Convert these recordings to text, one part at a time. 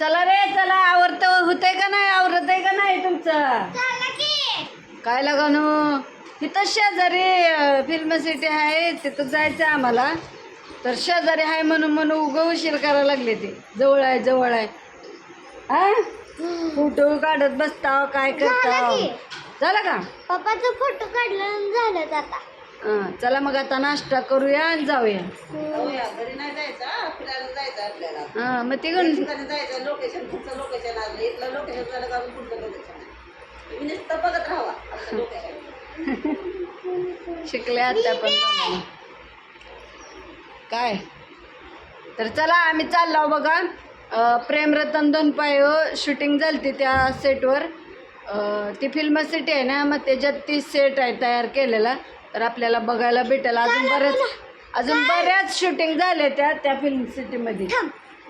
चला रे चला. आवरत होतंय का नाही? आवरत आहे का नाही तुमचं? काय लगानो? इथं शेजारी फिल्म सिटी आहे. तिथं जायचं आम्हाला. तर शेजारी आहे म्हणून म्हणून उगं उशीर करायला लागले ते. जवळ आहे जवळ आहे. हा फोटो काढत बसताव काय करताव? झालं का? पप्पाचा फोटो काढला झालं आता. चला मग आता नाश्ता करूया आणि जाऊया. घरी नाही जायचं हा, फिरायला जायचं आपल्याला. हां मग तिकडून ठिकाणी जायचं लोकेशन पुढचं लोकेशन आलं इथलं लोकेशन झालं का पुढचं लोकेशन तुम्ही नुसतं बघत राहावा लोकेशन शिकले आता पण बनवायला. काय? तर चला आम्ही चाललो बघा. अं, प्रेमरतन दोन पाय शूटिंग झाली त्या सेटवर ती फिल्म सिटी आहे ना मग त्याच्यात ती सेट आहे तयार केलेला. तर आपल्याला बघायला भेटेल. अजून बऱ्याच अजून बऱ्याच शूटिंग झाल्या त्या त्या फिल्म सिटीमध्ये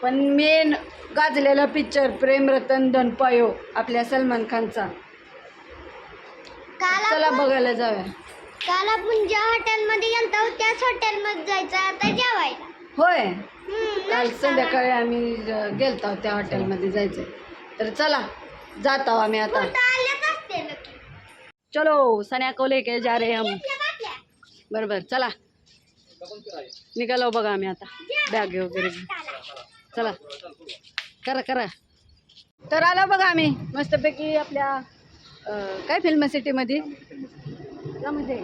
पण मेन गाजलेला पिक्चर प्रेमरतन दोन पायो आपल्या सलमान खानचा. काल चला बघायला जाऊया. काल आपण ज्या हॉटेलमध्ये गेलतो त्याच हॉटेलमध्ये जायचं आता जेवायला. होय. काल. संध्याकाळी आम्ही गेलतो त्या हॉटेलमध्ये जायचं. तर चला जात आहो आम्ही आता. चलो सन्या को लेके जा रहे हम. बरं बरं चला. निघालो बघा आम्ही आता. बॅग वगैरे चला. करा करा. तर आलो बघा आम्ही. मस्तपैकी आपल्या काय फिल्म सिटीमध्ये त्यामध्ये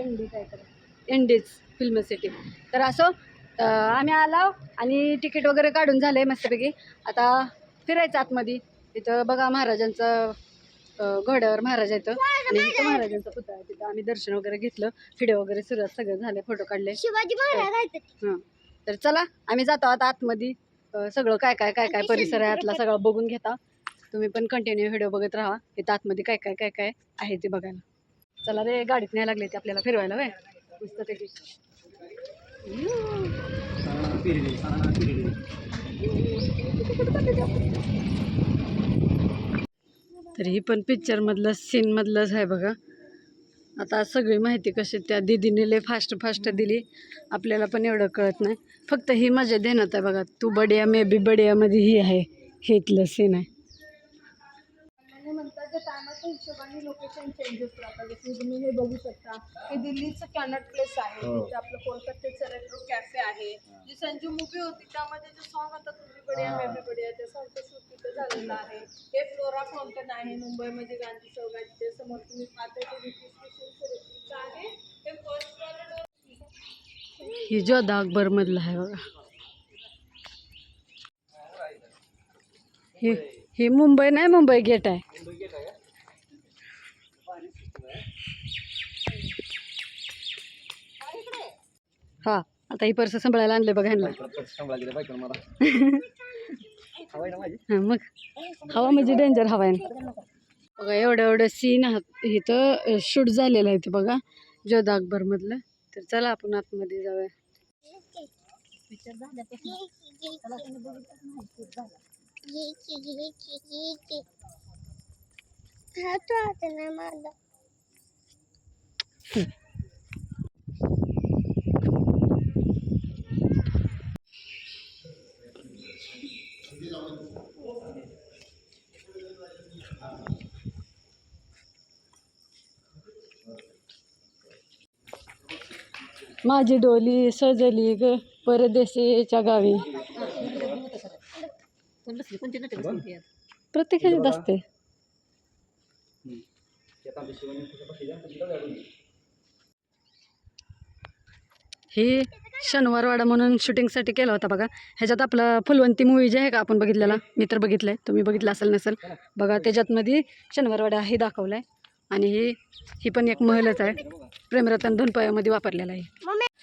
एंडी काय करा फिल्म सिटी तर असो आम्ही आलो आणि तिकीट वगैरे काढून झालं आहे मस्तपैकी. आता फिरायचं आतमध्ये. तिथं बघा महाराजांचं घोड्यावर महाराज येतं आणि तिथं महाराजांचा पुतळा आहे तिथं आम्ही दर्शन वगैरे घेतलं व्हिडिओ वगैरे सुरुवात सगळं झाले फोटो काढले शिवाजी महाराज आहेत हां तर चला आम्ही जातो आता आतमध्ये अ, सगळं काय काय काय काय परिसर आहे आतला सगळं बघून घेता तुम्ही पण कंटिन्यू व्हिडिओ बघत राहा इथं आतमध्ये काय काय काय काय आहे ते बघायला चला रे गाडीत न्यायला लागले ते आपल्याला फिरवायला वय मस्त तर ही पण पिक्चरमधलं सीनमधलंच आहे बघा. आता सगळी माहिती कशी त्या दिदीने लय फास्ट फास्ट दिली. आपल्याला पण एवढं कळत नाही. फक्त ही मजा देण्यात आहे बघा. तू बडिया मे बी बडियामध्ये ही आहे. हे इथलं सीन आहे. नंतरच्या टायमाच्या हिशोबाने लोकेशन चेंज होत राहतं जसं तुम्ही हे बघू शकता हे दिल्लीचं कॅनट प्लेस आहे. तिथे आपलं कोलकात्याचं रेट्रो कॅफे आहे. जी संजू मूवी होती त्यामध्ये जे सॉन्ग आता तुम्ही बढिया बढिया शूट तिथं झालेलं आहे. हे फ्लोरा फाउंटन आहे मुंबईमध्ये गांधी चौकाच्या समोर तुम्ही पाहता ते ब्रिटिश आहे. हे फ़र्स्ट ही जोधा अकबरमधलं आहे बघा. ही ही मुंबई नाही मुंबई गेट आहे. हा आता ही पर्स सांभाळायला आणले बघा ह्यांना. हा, मग. हवा म्हणजे डेंजर हवा आहे. बघा एवढं एवढं सीन इथं शूट झालेलं आहे ते बघा. जोधा अकबरमधलं तर चला आपण आतमध्ये जाऊया. माझा. माझी डोली सजली ग परदेशीच्या गावी. प्रत्येकाच्यात असते हे शनिवारवाडा म्हणून शूटिंगसाठी केला होता बघा. ह्याच्यात आपलं फुलवंती मूवी जे आहे का आपण बघितलेला? मी तर बघितलं आहे तुम्ही बघितलं असेल नसेल. बघा त्याच्यातमध्ये शनिवारवाडा हे दाखवलं आहे आणि ही ही पण एक महलच आहे. प्रेमरतन दोन पायामध्ये वापरलेला आहे.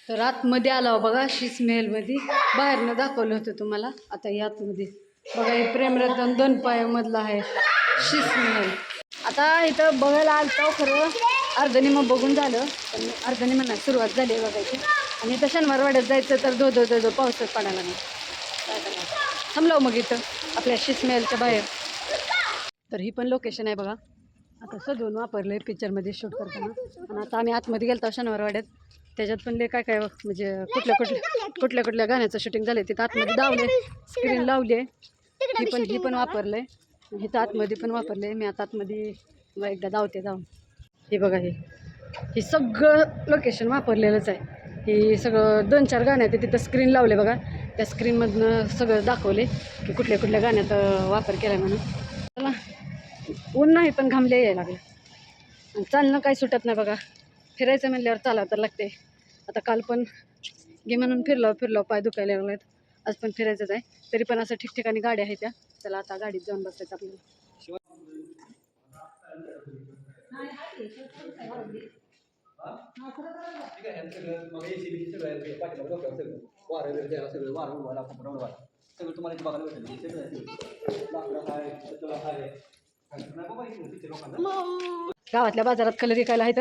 तर आतमध्ये आला हो बघा शीस महलमध्ये. बाहेरनं दाखवलं होतं तुम्हाला. आता या आतमध्ये. बघा हे प्रेमरतन दोन पायामधलं आहे. शीस महल. आता इथं बघायला आलतो खरं. अर्धनी मग बघून झालं. पण अर्धनी म्हणा सुरुवात झाली बघायची. आणि इथं शनिवारवाड्यात जायचं तर धो धो धो धो पावसात पडायला नाही थांबलो मग इथं आपल्या शीस महलच्या बाहेर. तर ही पण लोकेशन आहे बघा. आता सजवून वापरलं आहे पिक्चरमध्ये शूट करताना. आणि आता आम्ही आतमध्ये गेलो शनिवारवाड्यात. त्याच्यात पण लय काय काय म्हणजे कुठल्या कुठल्या कुठल्या कुठल्या गाण्याचं शूटिंग झालं तिथं आतमध्ये लावले स्क्रीन लावली आहे ही पण ही पण वापरलंय. इथं आतमध्ये पण वापरलंय. मी आता आतमध्ये एकदा धावते जाऊन हे बघा हे. हे सगळं लोकेशन वापरलेलंच आहे. हे सगळं दोन चार गाणे आहेत तिथं स्क्रीन लावले बघा. त्या स्क्रीनमधनं सगळं दाखवले की कुठल्या कुठल्या गाण्यात वापर केला म्हणून. चला. ऊन नाही पण घामले यायला लागलं. आणि चालणं काही सुटत नाही बघा. फिरायचं म्हणल्यावर चाला तर लागते. आता काल पण गे म्हणून फिरलो फिरलो पाय दुखायला लागलेत. आज पण फिरायचंच आहे. तरी पण असं ठिकठिकाणी गाड्या आहेत त्या. चला आता गाडीत जाऊन बसायचं आपल्याला. सगळं तुम्हाला बघायला भेटेल गावातल्या बाजारात कलर विकायला आहेत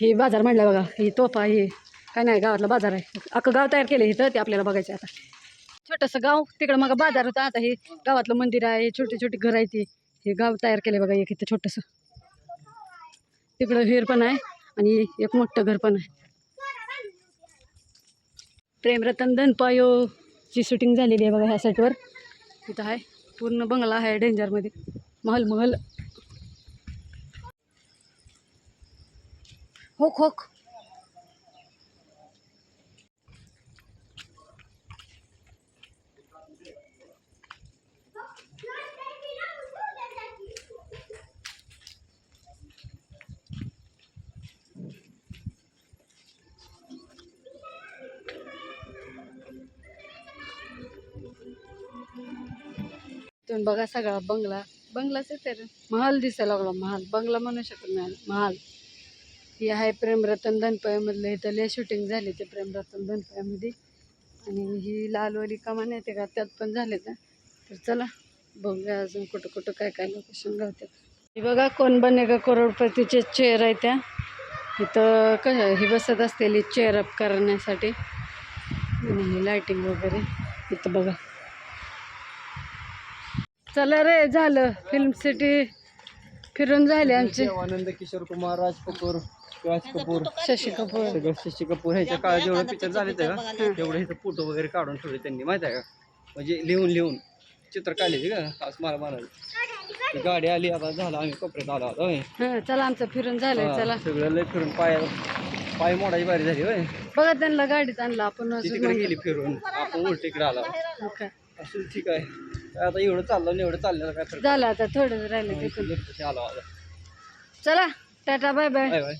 हे बाजार म्हणला बघा ही तोफा हे काय नाही गावातला बाजार आहे. अख्खं गाव तयार केलं इथं ते आपल्याला बघायचं आहे आता. छोटंसं गाव तिकडं मग बाजार होता आता हे गावातलं मंदिर आहे छोटी छोटी घर आहे ती. हे गाव तयार केलं बघा एक इथं छोटंसं. तिकडं विहीर पण आहे आणि एक मोठं घर पण आहे. प्रेमरतन धनपायोची शूटिंग झालेली आहे बघा ह्या सेटवर इथं आहे पूर्ण बंगला आहे डेंजरमध्ये महल महल हो, होक होक तुम्ही बघा सगळा बंगला. बंगलाच आहे तर. महाल दिसायला लागला महाल. बंगला म्हणू शकत नाही. महाल. ही आहे प्रेमरतन धनपयामधलं इथं लय शूटिंग झाली ते प्रेमरतन धनपयामध्ये आणि ही लालवाली कमान येते का त्यात पण झाले तर तर चला बघूया अजून कुठं कुठं काय काय लोकेशन गावतात. हे बघा कोण बनेगा करोडपतीचे चेअर आहे त्या. इथं क ही बसत असलेली चेअर अप करण्यासाठी. आणि ही लायटिंग वगैरे. इथं बघा. चला रे झालं. फिल्म सिटी फिरून झाले आमचे. आनंद किशोर कुमार राज कपूर राज कपूर शशी कपूर. सगळं शशी कपूर ह्याच्या काळात जेवढे पिक्चर झाले ते का तेवढे इथं फोटो वगैरे काढून ठेवले त्यांनी माहिती आहे का? म्हणजे लिहून लिहून चित्र काढले का? आज मला म्हणाले. ती गाडी आली आता झालं आम्ही कपड्यात आलो आता होय. हं, चला आमचं फिरून झालंय हा, चला. सगळं लय फिरून पाय पाय मोडायची बारी झाली होय. बघा त्यांना गाडीत आणलं आपण अजून तिकडे गेली फिरून आपण उलटीकडे आला. हो? असं ठीक आहे. आता एवढं चाललं आणि एवढं चाललेलं काय फरक झालं आता थोडं राहिलं नाही. तिथून. इकडे आलो आता. चला tata bye bye. Bye bye.